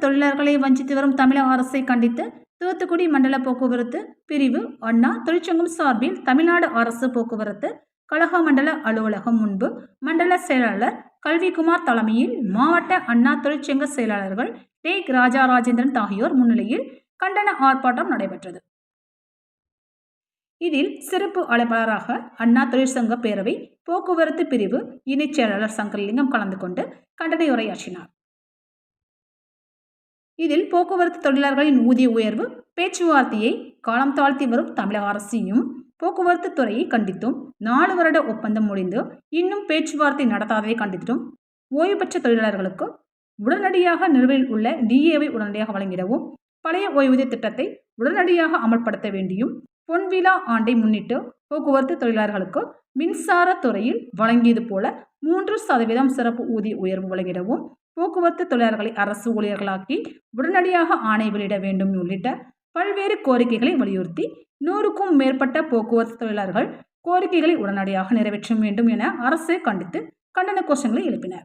தொழிலாளர்களை வஞ்சித்து வரும் தமிழக அரசை கண்டித்து தூத்துக்குடி மண்டல போக்குவரத்து பிரிவு அண்ணா தொழிற்சங்கம் சார்பில் தமிழ்நாடு அரசு போக்குவரத்து கழக மண்டல அலுவலகம் முன்பு மண்டல செயலாளர் கல்விக்குமார் தலைமையில் மாவட்ட அண்ணா தொழிற்சங்க செயலாளர்கள் டேக் ராஜா ராஜேந்திரன் ஆகியோர் முன்னிலையில் கண்டன ஆர்ப்பாட்டம் நடைபெற்றது. இதில் சிறப்பு அழைப்பாளராக அண்ணா தொழிற்சங்க பேரவை போக்குவரத்து பிரிவு இணைச் செயலாளர் சங்கரலிங்கம் கலந்து கொண்டு கண்டன உரையாற்றினார் இதில் போக்குவரத்து தொழிலாளர்களின் ஊதிய உயர்வு பேச்சுவார்த்தையை காலம் தாழ்த்தி வரும் தமிழக அரசையும் போக்குவரத்து துறையை கண்டித்தும் நாலு வருட ஒப்பந்தம் முடிந்து இன்னும் பேச்சுவார்த்தை நடத்தாததை கண்டித்தும் ஓய்வு பெற்ற தொழிலாளர்களுக்கு உடனடியாக நிலுவையில் உள்ள டிஏவை உடனடியாக வழங்கிடவும் பழைய ஓய்வூதிய திட்டத்தை உடனடியாக அமல்படுத்த வேண்டியும் பொன்விழா ஆண்டை முன்னிட்டு போக்குவரத்து தொழிலாளர்களுக்கு மின்சார துறையில் வழங்கியது போல மூன்று சதவீதம் சிறப்பு ஊதிய உயர்வு வழங்கிடவும் போக்குவரத்து தொழிலாளர்களை அரசு ஊழியர்களாக்கி உடனடியாக ஆணை வெளியிட வேண்டும் உள்ளிட்ட பல்வேறு கோரிக்கைகளை வலியுறுத்தி நூறுக்கும் மேற்பட்ட போக்குவரத்து தொழிலாளர்கள் கோரிக்கைகளை உடனடியாக நிறைவேற்ற வேண்டும் என அரசு கண்டித்து கண்டன கோஷங்களை எழுப்பினர்.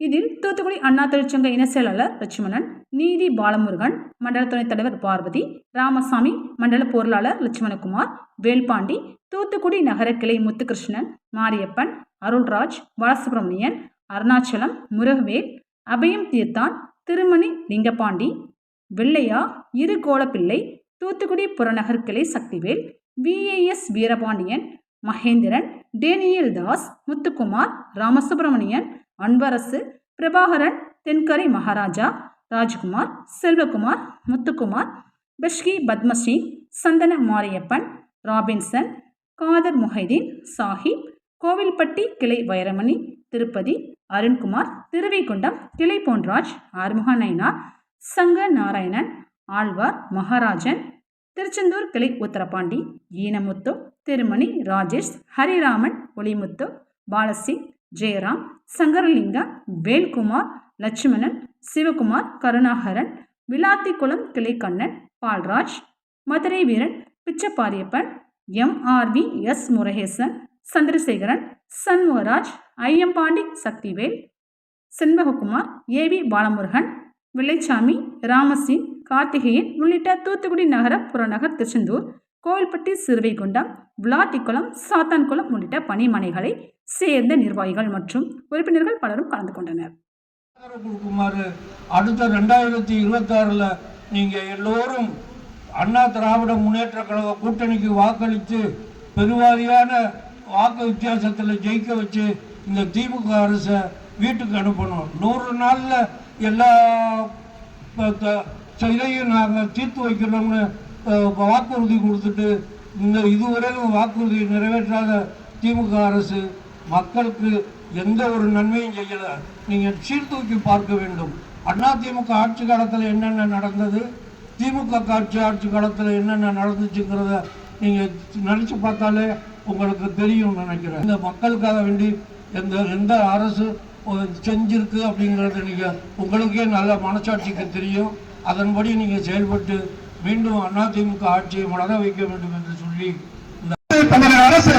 இதில் தூத்துக்குடி அண்ணா தொழிற்சங்க இன செயலாளர் லட்சுமணன் நீதி பாலமுருகன் மண்டல துணைத் தலைவர் பார்வதி ராமசாமி மண்டல பொருளாளர் லட்சுமணகுமார் வேல்பாண்டி தூத்துக்குடி நகர கிளை முத்துகிருஷ்ணன் மாரியப்பன் அருள்ராஜ் பாலசுப்ரமணியன் அருணாச்சலம் முருகவேல் அபயம் தீர்த்தான் திருமணி லிங்கபாண்டி வெள்ளையா இரு கோலப்பிள்ளை தூத்துக்குடி புறநகர் கிளை Sakthivel VAS Veerapandian Mahendran Daniel Das Muthukumar Ramasubramanian Anbarasu Prabhakaran Thenkarai Maharaja Rajkumar Selvakumar Muthukumar Beschi Padmashri Santhana Mariappan Robinson Khader Mohideen Sahib Kovilpatti கிளை வைரமணி திருப்பதி அருண்குமார் திருவைகுண்டம் கிளை பொன்ராஜ் ஆறுமுக நயினார் சங்க நாராயணன் ஆழ்வார் மகாராஜன் திருச்செந்தூர் கிளை உத்தரபாண்டி ஈனமுத்து திருமணி Rajesh Hariraman ஒளிமுத்து Balasingh Jayaram Sankaralingam Velkumar Lakshmanan Sivakumar Karunakaran Vilathikulam Kilaikannan Balraj Madurai Veeran Pichappariyappan MRV S. Murugesan Chandrasekaran Shanmugaraj Ayyampandi Sakthivel Shenbagakumar AV Balamurugan Vellaichamy Ramasingh Karthikeyan உள்ளிட்ட தூத்துக்குடி நகர புறநகர் திருச்செந்தூர் கோவில்பட்டி சிறுவைகுண்டம் விளாத்திக்குளம் சாத்தான்குளம் உள்ளிட்ட பணிமனைகளை சேர்ந்த நிர்வாகிகள் மற்றும் உறுப்பினர்கள் பலரும் கலந்து கொண்டனர். ஆதரவு கொடுக்குமாறு அடுத்த ரெண்டாயிரத்தி இருபத்தாறில் நீங்கள் எல்லோரும் அண்ணா திராவிட முன்னேற்ற கழக கூட்டணிக்கு வாக்களித்து பெருவாரியான வாக்கு வித்தியாசத்தில் ஜெயிக்க வச்சு இந்த திமுக அரசை வீட்டுக்கு அனுப்பணும். நூறு நாளில் எல்லா இதையும் நாங்கள் தீர்த்து வைக்கிறோம்னு வாக்குறுதி கொடுத்துட்டு இந்த இதுவரையிலும் வாக்குறுதி நிறைவேற்றாத திமுக அரசு மக்களுக்கு எந்த ஒரு நன்மையும் செய்யலை. நீங்கள் சீர்தூக்கி பார்க்க வேண்டும். அண்ணா திமுக ஆட்சி காலத்தில் என்னென்ன நடந்தது? திமுக ஆட்சி ஆட்சி காலத்தில் என்னென்ன நடந்துச்சுங்கிறத நீங்கள் நினச்சி பார்த்தாலே உங்களுக்கு தெரியும் நினைக்கிறேன். இந்த மக்களுக்காக வேண்டி எந்த எந்த அரசு செஞ்சிருக்கு அப்படிங்கிறது நீங்கள் உங்களுக்கே நல்ல மனசாட்சிக்கு தெரியும். அதன்படி நீங்கள் செயல்பட்டு மீண்டும் அதிமுக ஆட்சியை மலர வைக்க வேண்டும் என்று சொல்லி இந்த தமிழக அரசு.